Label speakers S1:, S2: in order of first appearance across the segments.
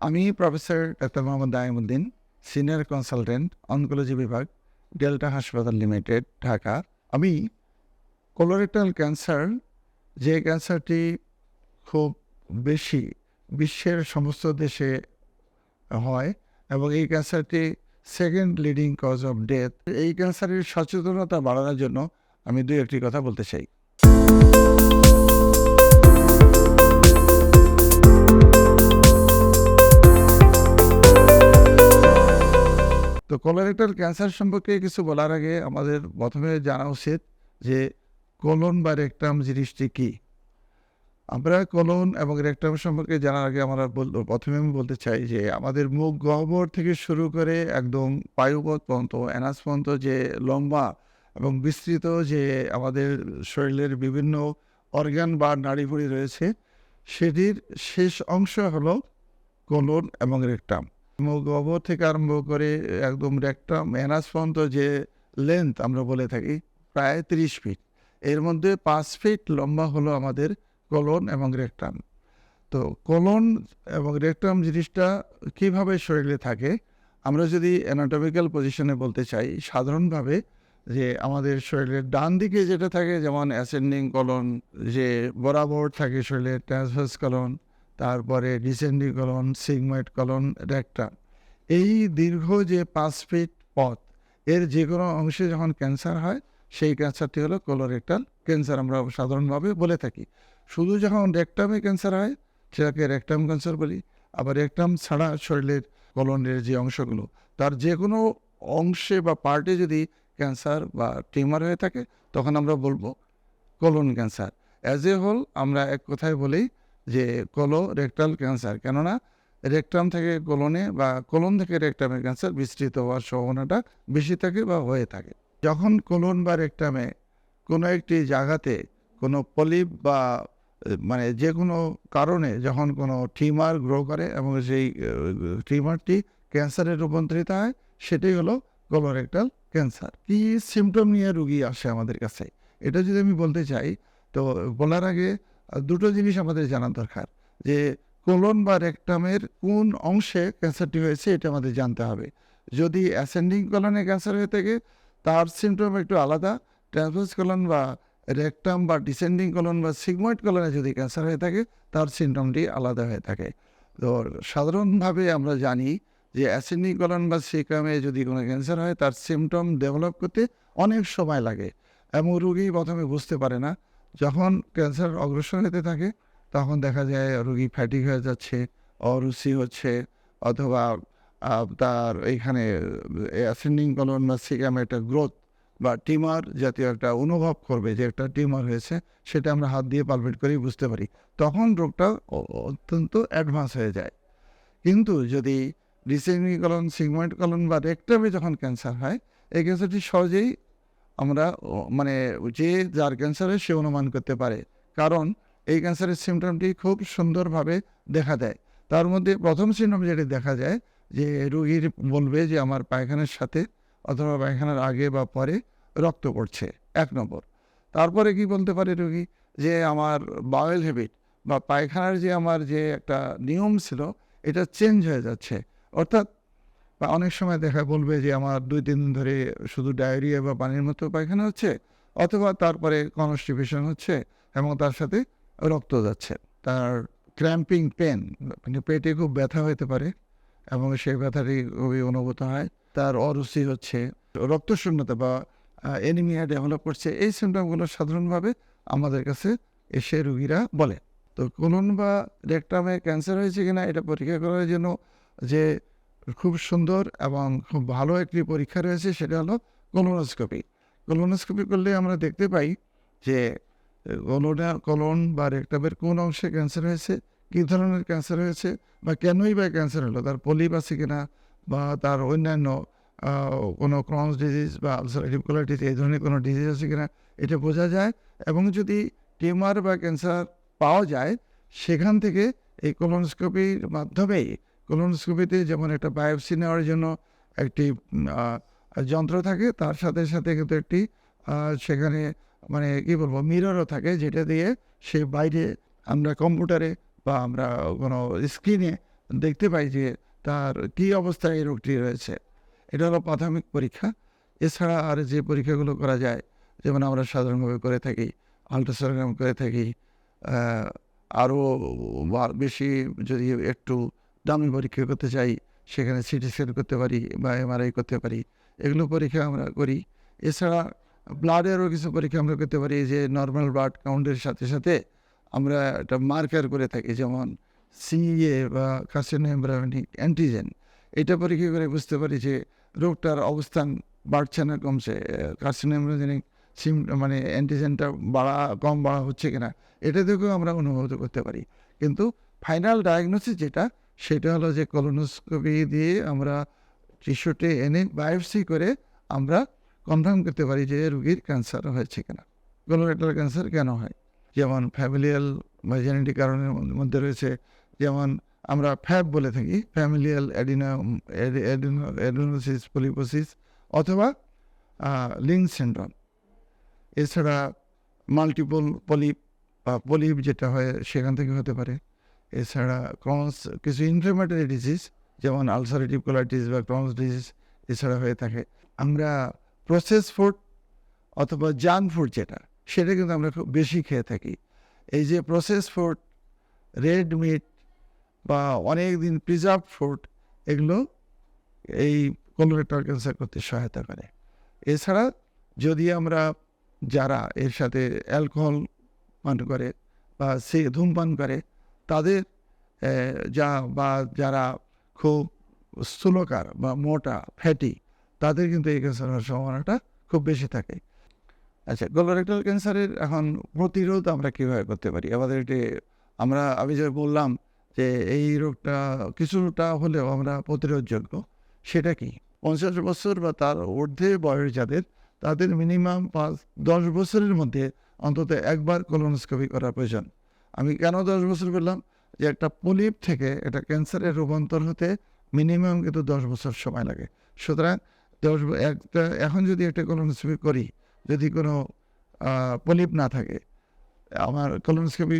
S1: আমি professor doctor Mohammad Daimuddin senior consultant, oncology বিভাগ, Delta হাসপাতাল লিমিটেড, ঢাকা। আমি কোলোরেক্টাল ক্যান্সার যে ক্যান্সারটি খুব বেশি বিশ্বের সমস্ত দেশে হয় এবং এই ক্যান্সারটি second leading cause of death এই ক্যান্সারের সচেতনতা বাড়ানোর জন্য আমি দু একটি কথা বলতে চাই। তো কোলোরেক্টাল ক্যান্সার সম্পর্কে কিছু বলার আগে আমাদের প্রথমে জানা উচিত যে কোলন বা রেকটাম জিনিসটি কী। আমরা কোলন এবং রেকটাম সম্পর্কে জানার আগে আমরা প্রথমে আমি বলতে চাই যে আমাদের মুখ গহ্বর থেকে শুরু করে একদম পায়ুপথ পর্যন্ত অ্যানাস পর্যন্ত যে লম্বা এবং বিস্তৃত যে আমাদের শরীরের বিভিন্ন অর্গান বা নাড়িভুড়ি রয়েছে, সেটির শেষ অংশ হলো কোলন এবং রেকটাম মুখ থেকে আরম্ভ করে একদম রেকটাম অ্যানাস পর্যন্ত যে লেন্থ আমরা বলে থাকি, প্রায় তিরিশ ফিট এর মধ্যে পাঁচ ফিট লম্বা হলো আমাদের কলন এবং রেকটাম তো কলন এবং রেকটাম জিনিসটা কীভাবে শরীরে থাকে? আমরা যদি অ্যানাটমিক্যাল পজিশনে বলতে চাই, সাধারণভাবে যে আমাদের শরীরের ডান দিকে যেটা থাকে, যেমন অ্যাসেন্ডিং কলন যে বরাবর থাকে শরীরের ট্রান্সভার্স কলন তারপরে descending colon sigmoid colon rectum এই দীর্ঘ যে পাঁচ ফিট পথ, এর যে কোনো অংশে যখন ক্যান্সার হয়, সেই ক্যান্সারটি হলো কোলোরেক্টাল ক্যান্সার আমরা সাধারণভাবে বলে থাকি। শুধু যখন রেকটামে ক্যান্সার হয়, সেটাকে রেকটাম ক্যান্সার বলি। আবার রেকটাম ছাড়া শরীরের কলনের যে অংশগুলো, তার যে কোনো অংশে বা পার্টে যদি ক্যান্সার বা টিউমার হয়ে থাকে, তখন আমরা বলব colon cancer as a whole আমরা এক কথায় বলি যে কোলো রেকটাল ক্যান্সার কেননা রেকটাম থেকে কোলনে বা কোলন থেকে রেকটামে ক্যান্সার বিস্তৃত হওয়ার সম্ভাবনাটা বেশি থাকে বা হয়ে থাকে। যখন কোলন বা রেকটামে কোনো একটি জায়গাতে কোনো পলিপ বা মানে যে কোনো কারণে যখন কোনো টিউমার গ্রো করে এবং সেই টিউমারটি ক্যান্সারে রূপান্তরিত হয়, সেটাই হলো কোলোরেক্টাল ক্যান্সার কি সিমটম নিয়ে রুগী আসে আমাদের কাছে? এটা যদি আমি বলতে চাই, তো বলার আগে দুটো জিনিস আমাদের জানা দরকার, যে কোলন বা রেকটামের কোন অংশে ক্যান্সারটি হয়েছে এটা আমাদের জানতে হবে। যদি অ্যাসেন্ডিং কলনে ক্যান্সার হয়ে থাকে, তার সিমটম একটু আলাদা ট্রান্সভার্স কলন বা রেকটাম বা ডিসেন্ডিং কলন বা সিগময়েড কলনে যদি ক্যান্সার হয়ে থাকে, তার সিমটমটি আলাদা হয়ে থাকে। তো সাধারণভাবে আমরা জানি যে অ্যাসেন্ডিং কলন বা সিকামে যদি কোনো ক্যান্সার হয়, তার সিমটম ডেভেলপ করতে অনেক সময় লাগে। এবং রুগী প্রথমে বুঝতে পারে না যখন ক্যান্সার অগ্রসর হতে থাকে, তখন দেখা যায় রুগী ফ্যাটিক হয়ে যাচ্ছে, অরুচি হচ্ছে, অথবা তার এইখানে অ্যাসেন্ডিং কলন বা সিকামে একটা গ্রোথ বা টিমার জাতীয় একটা অনুভব করবে, যে একটা টিমার হয়েছে, সেটা আমরা হাত দিয়ে পালপেট করেই বুঝতে পারি। তখন রোগটা অত্যন্ত অ্যাডভান্স হয়ে যায়। কিন্তু যদি ডিসেন্ডিং কলন সিগমেন্ট কলন বা রেকটামে যখন ক্যান্সার হয়, এই ক্যান্সারটি সহজেই আমরা মানে যে যার ক্যান্সার সে অনুমান করতে পারে। কারণ এই ক্যান্সারের সিমটমটি খুব সুন্দরভাবে দেখা দেয়। তার মধ্যে প্রথম সিমটম যেটি দেখা যায়, যে রুগীর বলবে যে আমার পায়খানার সাথে অথবা পায়খানার আগে বা পরে রক্ত পড়ছে, এক নম্বর। তারপরে কি বলতে পারে রুগী? যে আমার বাওয়েল হ্যাবিট বা পায়খানার যে আমার যে একটা নিয়ম ছিল, এটা চেঞ্জ হয়ে যাচ্ছে। অর্থাৎ বা অনেক সময় দেখা বলবে যে, আমার দুই, তিন দিন ধরে শুধু ডায়রিয়া বা পানির মতো পায়খানা হচ্ছে, অথবা তারপরে কনস্টিপেশন হচ্ছে এবং তার সাথে রক্ত যাচ্ছে। তার ক্র্যাম্পিং পেন মানে পেটে খুব ব্যথা হতে পারে এবং সেই ব্যথাটি খুবই অনুভূত হয়। তার অরুচি হচ্ছে, রক্তশূন্যতা বা এনিমিয়া ডেভেলপ করছে। এই সিমটমগুলো সাধারণভাবে আমাদের কাছে এসে রুগীরা বলে। তো কোলন বা রেকটামে ক্যান্সার হয়েছে কিনা এটা পরীক্ষা করার জন্য যে খুব সুন্দর এবং খুব ভালো একটি পরীক্ষা রয়েছে, সেটা হলো কোলোনোস্কোপি কোলোনোস্কোপি করলে আমরা দেখতে পাই যে কলোনা কলন বা রেকটামের কোন অংশে ক্যান্সার হয়েছে, কী ধরনের ক্যান্সার হয়েছে বা কেনই বা ক্যান্সার হলো, তার পলিপ আছে কিনা বা তার অন্যান্য কোনো ক্রনস ডিজিজ বা আলসারেটিভ কোলাইটিস, এই ধরনের কোনো ডিজিজ আছে কিনা, এটা বোঝা যায় এবং যদি টিউমার বা ক্যান্সার পাওয়া যায়, সেখান থেকে এই কোলোনোস্কোপির মাধ্যমেই কোলোনোস্কোপিতে যেমন একটা বায়োপসি নেওয়ার জন্য একটি যন্ত্র থাকে, তার সাথে সাথে কিন্তু একটি সেখানে মানে কি বলব মিররও থাকে, যেটা দিয়ে সে বাইরে আমরা কম্পিউটারে বা আমরা কোনো স্ক্রিনে দেখতে পাই যে তার কী অবস্থায় এই রোগটি রয়েছে। এটা হলো প্রাথমিক পরীক্ষা। এছাড়া আর যে পরীক্ষাগুলো করা যায়, যেমন আমরা সাধারণভাবে করে থাকি আলট্রাসোনোগ্রাম করে থাকি আরও বেশি যদি একটু দামি পরীক্ষা করতে চাই, সেখানে সিটি স্ক্যান করতে পারি বা এমআরআই করতে পারি, এগুলো পরীক্ষা আমরা করি। এছাড়া ব্লাডেরও কিছু পরীক্ষা আমরা করতে পারি যে নর্মাল ব্লাড কাউন্টের সাথে সাথে আমরা একটা মার্কার করে থাকি, যেমন সিএ বা কার্সিনোএমব্রায়োনিক অ্যান্টিজেন এটা পরীক্ষা করে বুঝতে পারি যে রোগটার অবস্থান বাড়ছে না কমছে কার্সিনোএমব্রায়োনিক সিম মানে অ্যান্টিজেনটা বাড়া, কম বাড়া হচ্ছে কিনা, এটা থেকেও আমরা অনুভূত করতে পারি। কিন্তু ফাইনাল ডায়াগনোসিস যেটা সেটা হলো যে কলোনোস্কোপি দিয়ে আমরা টিস্যুটি এনে বায়োপসি করে আমরা কনফার্ম করতে পারি যে রুগীর ক্যান্সার হয়েছে কিনা। কোলোরেক্টাল ক্যান্সার কেন হয়? যেমন ফ্যামিলিয়াল বা জেনেটিক কারণের মধ্যে রয়েছে, যেমন আমরা ফ্যাব বলে থাকি ফ্যামিলিয়াল অ্যাডিনা অ্যাডিনোসিস পলিপোসিস অথবা লিঙ্ক সিন্ড্রোম এছাড়া মাল্টিপল পলিপ বা পলিপ যেটা হয় সেখান থেকে হতে পারে। এছাড়া ক্রমস কিছু ইনফ্লেমেটরি ডিজিজ যেমন আলসারেটিভ কোলাইটিস বা ক্রনস ডিজিজ এছাড়া হয়ে থাকে। আমরা প্রসেস ফুড অথবা জাঙ্ক ফুড যেটা, সেটা কিন্তু আমরা খুব বেশি খেয়ে থাকি। এই যে প্রসেস ফুড রেড মিট বা অনেক দিন প্রিজার্ভ ফুড এগুলো এই কোলোরেক্টাল ক্যান্সার করতে সহায়তা করে। এছাড়া যদি আমরা যারা এর সাথে অ্যালকোহল পান করে বা সে ধূমপান করে তাদের যা বা যারা খুব স্থূলকার বা মোটা, ফ্যাটি, তাদের কিন্তু এই ক্যান্সার হওয়ার সম্ভাবনাটা খুব বেশি থাকে। আচ্ছা কোলোরেক্টাল ক্যান্সারের এখন প্রতিরোধ আমরা কীভাবে করতে পারি? আমাদের এটি আমরা, আমি যে বললাম যে, এই রোগটা, কিছুটা হলেও আমরা প্রতিরোধযোগ্য, সেটা কি? পঞ্চাশ বছর বা তার ঊর্ধ্বে বয়স যাদের, তাদের মিনিমাম পাঁচ, দশ বছরের মধ্যে অন্তত একবার কলোনোস্কোপি করা প্রয়োজন। আমি কেন দশ বছর বললাম যে একটা পলিপ থেকে এটা ক্যান্সারের রূপান্তর হতে মিনিমাম কিন্তু দশ বছর সময় লাগে। সুতরাং দশ একটা, এখন যদি একটা কলোনোস্কোপি করি, যদি কোনো পলিপ না থাকে, আমার কলোনোস্কোপি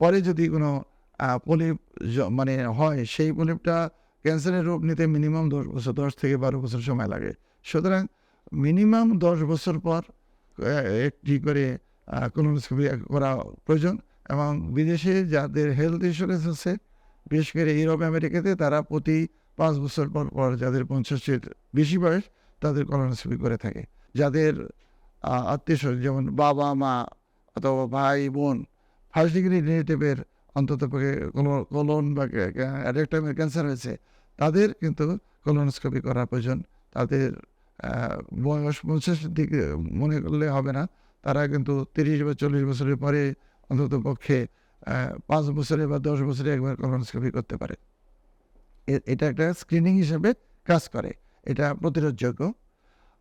S1: পরে যদি কোনো পলিপ মানে হয়, সেই পলিপটা ক্যান্সারের রূপ নিতে মিনিমাম দশ বছর, দশ থেকে বারো বছর সময় লাগে। সুতরাং মিনিমাম দশ বছর পর একটি করে কলোনোস্কোপি করা প্রয়োজন? এবং বিদেশে যাদের হেলথ ইন্স্যুরেন্স আছে, বিশেষ করে ইউরোপ, আমেরিকাতে তারা প্রতি পাঁচ বছর পর পর যাদের পঞ্চাশের বেশি বয়স, তাদের কলোনোস্কোপি করে থাকে। যাদের আত্মীয় স্বজন, যেমন বাবা, মা অথবা ভাই, বোন ফার্স্ট ডিগ্রি রিলেটিভের অন্তত কলন বা রেকটামের ক্যান্সার হয়েছে, তাদের কিন্তু কলোনোস্কোপি করা প্রয়োজন। তাদের বয়স পঞ্চাশের দিকে মনে করলে হবে না। তারা কিন্তু তিরিশ বা চল্লিশ বছরের পরে অন্তত পক্ষে পাঁচ বছরে বা দশ বছরে একবার কলোনোস্কোপি করতে পারে। এটা একটা স্ক্রিনিং হিসেবে কাজ করে। এটা প্রতিরোধযোগ্য।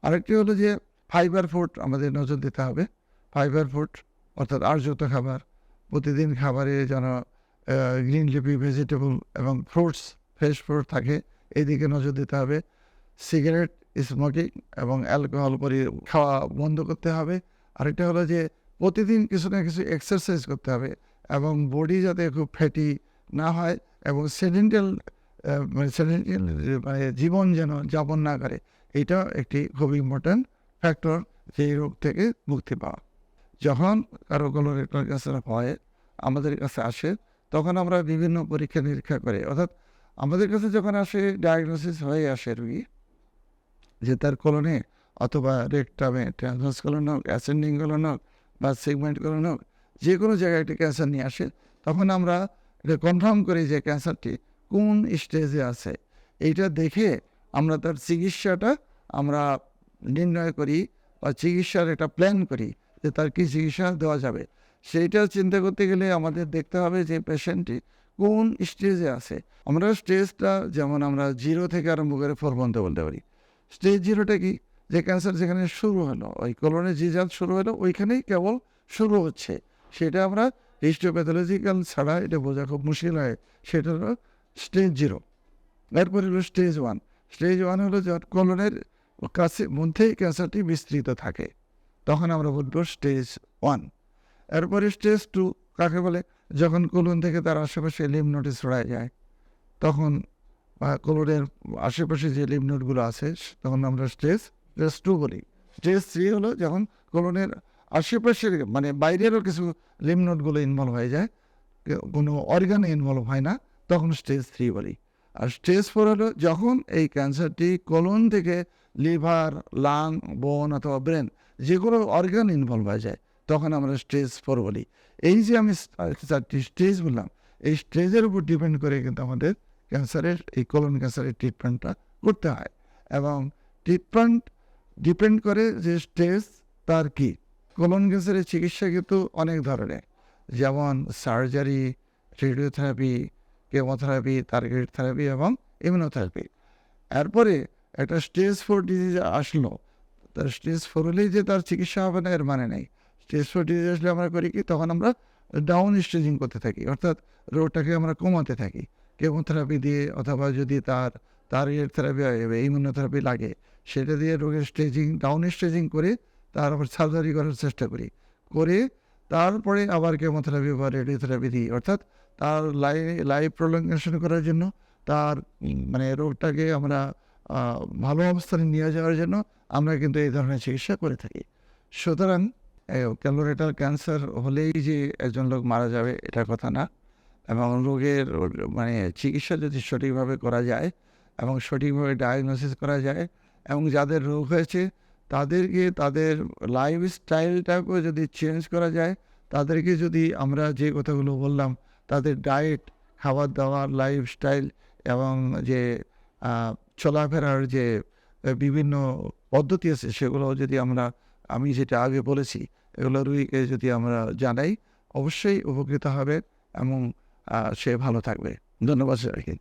S1: আরেকটি হলো যে ফাইবার ফুড আমাদের নজর দিতে হবে। ফাইবার ফুড অর্থাৎ আর্যত খাবার, প্রতিদিন খাবারে যেন গ্রিন লিপি ভেজিটেবল এবং ফ্রুটস ফ্রেশ ফ্রুট থাকে এই দিকে নজর দিতে হবে। সিগারেট স্মোকিং এবং অ্যালকোহল পরি, খাওয়া বন্ধ করতে হবে। আরেকটা হলো যে প্রতিদিন কিছু না কিছু এক্সারসাইজ করতে হবে এবং বডি যাতে খুব ফ্যাটি না হয় এবং সেডেন্টাল মানে সেডেন্টাল মানে জীবন যেন যাপন না করে এটা একটি খুব ইম্পর্ট্যান্ট ফ্যাক্টর সেই রোগ থেকে মুক্তি পাওয়া। যখন কারও কোলোরেক্টাল ক্যান্সার হয়, আমাদের কাছে আসে, তখন আমরা বিভিন্ন পরীক্ষা নিরীক্ষা করি। অর্থাৎ আমাদের কাছে যখন আসে ডায়াগনোসিস হয়ে আসে রুগী, যে তার কলনে অথবা রেকটামে ট্রান্সভার্স কলন হোক অ্যাসেন্ডিং কলন হোক বা সেগমেন্ট হোক যে কোনো জায়গায় একটি ক্যান্সার নিয়ে আসে, তখন আমরা এটা কনফার্ম করি যে ক্যান্সারটি কোন স্টেজে আছে। এইটা দেখে আমরা তার চিকিৎসাটা আমরা নির্ণয় করি বা চিকিৎসার একটা প্ল্যান করি যে তার কী চিকিৎসা দেওয়া যাবে। সেইটা চিন্তা করতে গেলে আমাদের দেখতে হবে যে পেশেন্টটি কোন স্টেজে আছে। আমরা স্টেজটা যেমন আমরা জিরো থেকে আরম্ভ করে ফোর পর্যন্ত বলতে পারি। স্টেজ জিরোটা কি? যে ক্যান্সার যেখানে শুরু হলো, ওই কলনে যে জাত শুরু হলো, ওইখানেই কেবল শুরু হচ্ছে। সেটা আমরা হিস্টোপ্যাথোলজিক্যাল ছাড়া এটা বোঝা খুব মুশকিল হয়। সেটা হলো স্টেজ জিরো এরপরে হলো স্টেজ ওয়ান স্টেজ ওয়ান হলো যখন কলনের কাছে মধ্যেই ক্যান্সারটি বিস্তৃত থাকে, তখন আমরা বলব স্টেজ ওয়ান এরপরে স্টেজ টু কাকে বলে? যখন কোলন থেকে তার আশেপাশে লিম নোটিস ছড়ায় যায়, তখন বা কোলনের আশেপাশে যে লিম্ফ নোডগুলো আছে, তখন আমরা স্টেজ স্টেজ টু বলি স্টেজ থ্রি হলো যখন কোলনের আশেপাশের মানে বাইরেরও কিছু লিম্ফ নোডগুলো ইনভলভ হয়ে যায়, কোনো অর্গানে ইনভলভ হয় না, তখন স্টেজ থ্রি বলি। আর স্টেজ ফোর হলো যখন এই ক্যান্সারটি কোলন থেকে লিভার লাং বোন অথবা ব্রেন যে কোনো অর্গান ইনভলভ হয়ে যায়, তখন আমরা স্টেজ ফোর বলি। এই যে আমি চারটি স্টেজ বললাম, এই স্টেজের উপর ডিপেন্ড করে কিন্তু আমাদের ক্যান্সারের এই কোলন ক্যান্সারের ট্রিটমেন্টটা করতে হয়। এবং ট্রিটমেন্ট ডিপেন্ড করে যে স্টেজ তার কি। কোলন ক্যান্সারের চিকিৎসা কিন্তু অনেক ধরনের। যেমন surgery, radiotherapy, chemotherapy target therapy এবং ইমিউনোথেরাপি। এরপরে একটা স্টেজ ফোর ডিজিজ আসলো। তার স্টেজ ফোর হলেই যে তার চিকিৎসা হবে না, এর মানে নেই। স্টেজ ফোর ডিজিজ আসলে আমরা করি কি, তখন আমরা ডাউন স্টেজিং করতে থাকি। অর্থাৎ রোগটাকে আমরা কমাতে থাকি। কেমোথেরাপি দিয়ে অথবা যদি তার টার্গেট থেরাপি ইমিউনোথেরাপি লাগে। সেটা দিয়ে রোগের স্টেজিং ডাউন স্টেজিং করে তার আবার সার্জারি করার চেষ্টা করি। করে তারপরে আবার কেমোথেরাপি বা রেডিওথেরাপি দিই। অর্থাৎ তার লাই লাইফ প্রলঙ্গেশন করার জন্য তার মানে রোগটাকে আমরা ভালো অবস্থানে নিয়ে যাওয়ার জন্য আমরা কিন্তু এই ধরনের চিকিৎসা করে থাকি। সুতরাং ক্যালোরেটাল ক্যান্সার হলেই যে একজন লোক মারা যাবে, এটা কথা না। এবং রোগের মানে চিকিৎসা যদি সঠিকভাবে করা যায় এবং সঠিকভাবে ডায়াগনোসিস করা যায় এবং যাদের রোগ হয়েছে তাদেরকে, তাদের লাইফ স্টাইলটাকেও যদি চেঞ্জ করা যায়, তাদেরকে যদি আমরা যে কথাগুলো বললাম, তাদের ডায়েট খাবার দাবার লাইফস্টাইল এবং যে চলাফেরার যে বিভিন্ন পদ্ধতি আছে, সেগুলো যদি আমরা, আমি যেটা আগে বলেছি, এগুলো রুগীকে যদি আমরা জানাই, অবশ্যই উপকৃত হবে এবং সে ভালো থাকবে। ধন্যবাদ সবাইকে।